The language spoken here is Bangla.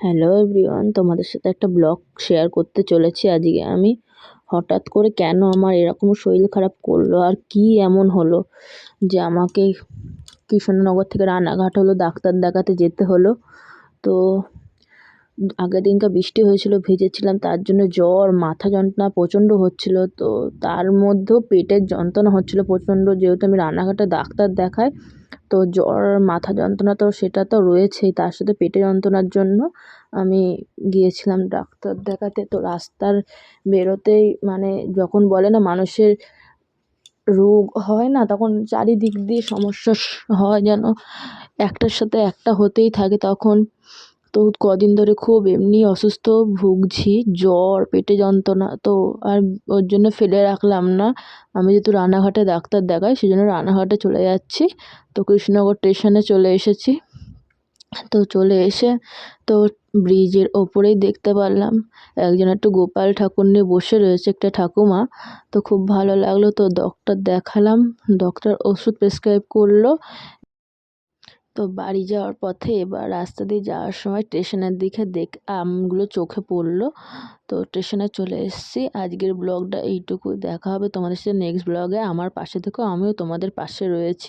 হ্যালো এভরিওয়ান তোমাদের সাথে একটা ব্লগ শেয়ার করতে চলেছি। আজকে আমি হঠাৎ করে কেন আমার এরকম শরীর খারাপ করল আর কি এমন হলো যে আমাকে কৃষ্ণনগর থেকে রানাঘাট হলো, ডাক্তার দেখাতে যেতে হলো। তো আগের দিনকে বৃষ্টি হয়েছিল, ভিজেছিলাম, তার জন্য জ্বর, মাথা যন্ত্রণা প্রচণ্ড হচ্ছিল, তো তার মধ্যেও পেটের যন্ত্রণা হচ্ছিল প্রচণ্ড, যেহেতু আমি রানাঘাটে ডাক্তার দেখাই, তো জ্বর, মাথা যন্ত্রণা তো সেটা তো রয়েছেই, তার সাথে পেটে যন্ত্রণার জন্য আমি গিয়েছিলাম ডাক্তার দেখাতে, তো রাস্তার বেরোতেই মানে যখন বলে না মানুষের রোগ হয় না, তখন চারিদিক দিয়ে সমস্যা হয় যেন, একটার সাথে একটা হতেই থাকে, তখন তো কদিন ধরে খুব এমনি অসুস্থ, ভুগছি, জ্বর, পেটে যন্ত্রণা, তো আর ওর জন্য ফেলে রাখলাম না। আমি যেহেতু রানাঘাটে ডাক্তার দেখাই সেই জন্য রানাঘাটে চলে যাচ্ছি। তো কৃষ্ণনগর স্টেশনে চলে এসেছি। তো চলে এসে তো ব্রিজের ওপরেই দেখতে পারলাম, একজন একটু গোপাল ঠাকুর নিয়ে বসে রয়েছে একটা ঠাকুমা। তো খুব ভালো লাগল, তো ডক্টর দেখালাম। ডক্টর ওষুধ প্রেসক্রাইব করল। তো বাড়ি যাওয়ার পথে বা রাস্তা দিয়ে যাওয়ার সময় স্টেশনের দিকে দেখ, আমগুলো চোখে পড়ল। তো স্টেশনে চলে এসেছি। আজকের ব্লগটা এইটুকু দেখা হবে তোমাদের সাথে নেক্সট ব্লগে। আমার পাশে থেকো আমিও তোমাদের পাশে রয়েছি।